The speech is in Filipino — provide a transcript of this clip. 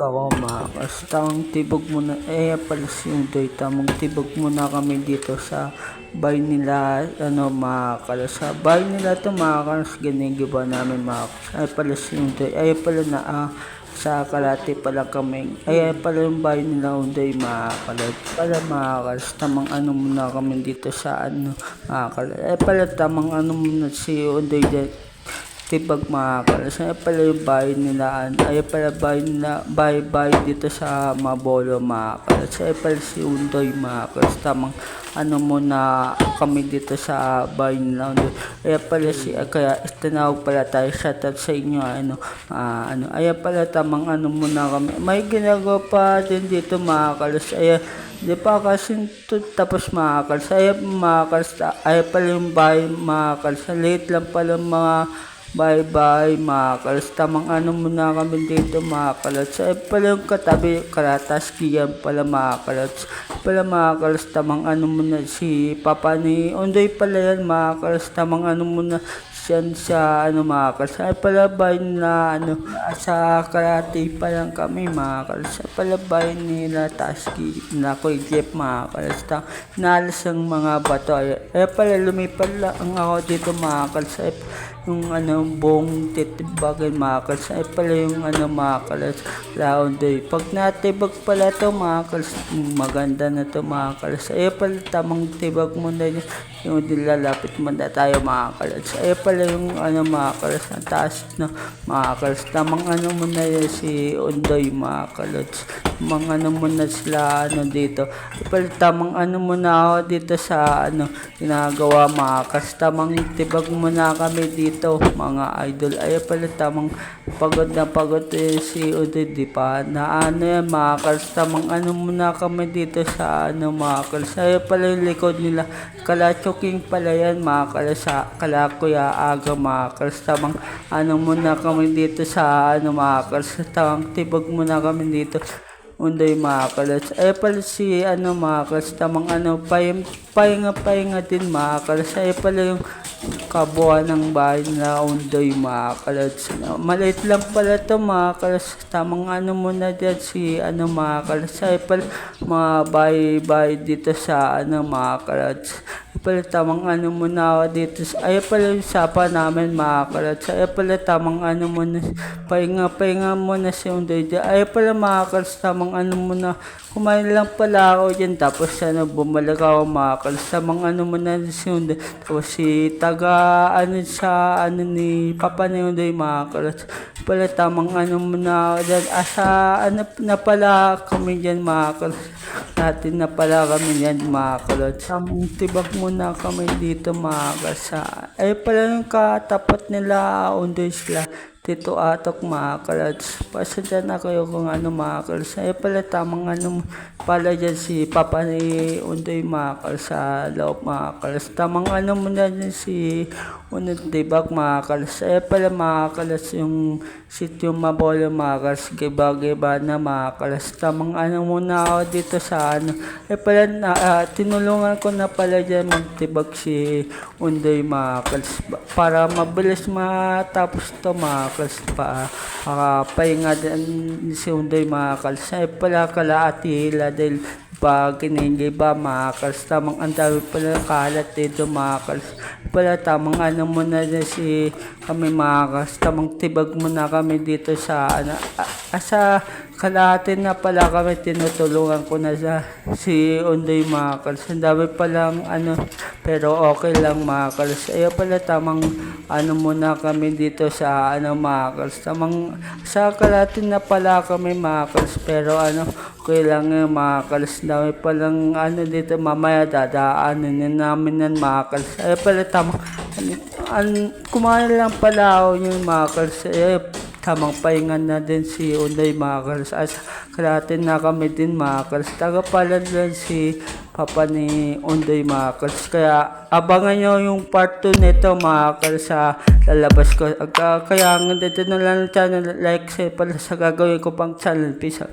Kawama, kasi tamang tibog muna, eh pala si Undoy, tamang tibog muna kami dito sa bay nila, ano mga sa bay nila to mga kalas, ginigiba namin mga kalas, ay pala si Undoy, ay pala na, ah, sa kalate pala kami, ay pala yung bay nila Undoy mga kalas, pala mga kalas, tamang ano muna kami dito sa ano, mga kalas, ay pala tamang ano muna si dito, Tibag mga kalas. Ay pala yung bahay nila. Ay pala bahay nila. Bahay-bahay dito sa Mabolo mga kalas. Ay pala si Undoy mga kalas. Tamang ano muna kami dito sa bahay nila. Ay pala si. Kaya tinawag pala tayo. Shout out sa inyo. Ano. ah, ano. Ay pala tamang ano muna kami. May ginagawa pa din dito mga kalas. Ay Di pa kasi to, tapos mga kalas. Ay mga kalas. Ay pala yung bahay mga kalas. Late lang pala mga Bye bye mga kalas. Tamang ano muna kami dito mga kalas. Ay pala yung katabi karatas kiyan pala mga kalas. Pala mga kalas tamang ano muna si Papa ni Undoy pala yan mga kalas. Tamang ano muna siyan sa ano mga kalas. Ay pala bay na ano sa karate pa lang kami mga kalas. Ay pala bay nila Taski na Kuya Jeff mga kalas. Ta nalas ang mga bato. Ay, ay pala lumipad lang ako dito mga kalas. Ay, yung ano buong titibagin mga kalas ay pala yung ano mga kalas round day pag natibag pala to mga kalas maganda na to mga kalas ay pala tamang tibag mo na yun. Yung nilalapit mo na tayo mga kalas ay pala yung ano mga kalas ang taas na mga kalas tamang ano mo na yun si Undoy mga kalas mga ano mo na sila ano dito. Ay tamang ano mo na ako dito sa ano ginagawa mga kalas tamang tibag mo na kami dito mga idol. Ay pala tamang pagod na pagod eh, si Uday di pa na ano yan mga kals tamang ano muna kami dito sa ano mga kals ay pala yung likod nila. Kala choking pala yan mga kals kala kuya aga mga kals tamang ano muna kami dito sa ano mga kals tamang tibag muna kami dito Unday mga kalas. Ay pala si ano mga kalas. Tamang ano, pahing, pahinga pahinga din mga kalas. Ay pala yung kabuuan ng bahay na Unday mga kalas. Maliit lang pala to mga kalas. Tamang ano muna dyan si ano mga kalas. Ay pala mga bahay-bahay dito sa ano mga kalas. Pala tamang ano muna ako dito. sa- Ay pala yung sapa namin mga kalas. Ay pala tamang ano muna. Pahinga pahinga muna si Unday dyan. Ay pala mga tamang ano muna. Kumain lang pala ako dyan. Tapos ano bumalik ako mga. Tamang ano muna si Unday. Tapos si taga ano sa ano ni Papa ni Unday mga kalas. Pala tamang ano muna ako dyan. Asa ano na pala kami dyan mga. Natin na pala kami dyan mga kalas. Tamang tibag muna kami dito mga kalas. Ay pala yung katapat nila Unday sila. Tito Atok mga kalats. Pasensya na kayo kung ano mga kalats. Ay pala tamang ano pala dyan si Papa ni Undoy mga kalats sa loob mga. Tamang ano muna dyan si Unod Tibak mga kalats. Ay pala mga yung sityo Mabolo mga kalats. Giba-giba na mga kalats. Tamang ano muna ako dito sa ano. Ay pala na, ah, tinulungan ko na pala dyan magtibag si Undoy mga Para mabilis matapos to mga kalats pa. Makapahinga din si Undoy mga kalats. Ay pala kalaatila dahil pag kinigiba mga kalats. Tamang ang dami pala kalat dito mga. Pala tamang ano muna na si kami mga. Tamang tibag muna kami dito sa ano. a- Asa kalahati na pala kami tinutulungan ko na sa si Undoy mga kalats. Ang dami palang ano pero okay lang mga kalats. Ayaw pala tamang ano muna kami dito sa ano mga. Tamang sa kalahati na pala kami mga. Pero ano okay lang yung mga kalats. Dami palang ano dito mamaya dadaanin na namin yan mga. Ayaw pala tamang an, kumain lang pala ako yung mga. Ayaw tamang pahinga na din si Unday mga kalas. As kalahati na kami din mga kalas. Taga pala din si Papa ni Unday mga. Kaya abangan nyo yung part 2 nito mga sa lalabas ko. Ag- Kaya nga dito na lang ang channel. Like sa pala sa gagawin ko pang channel. Peace.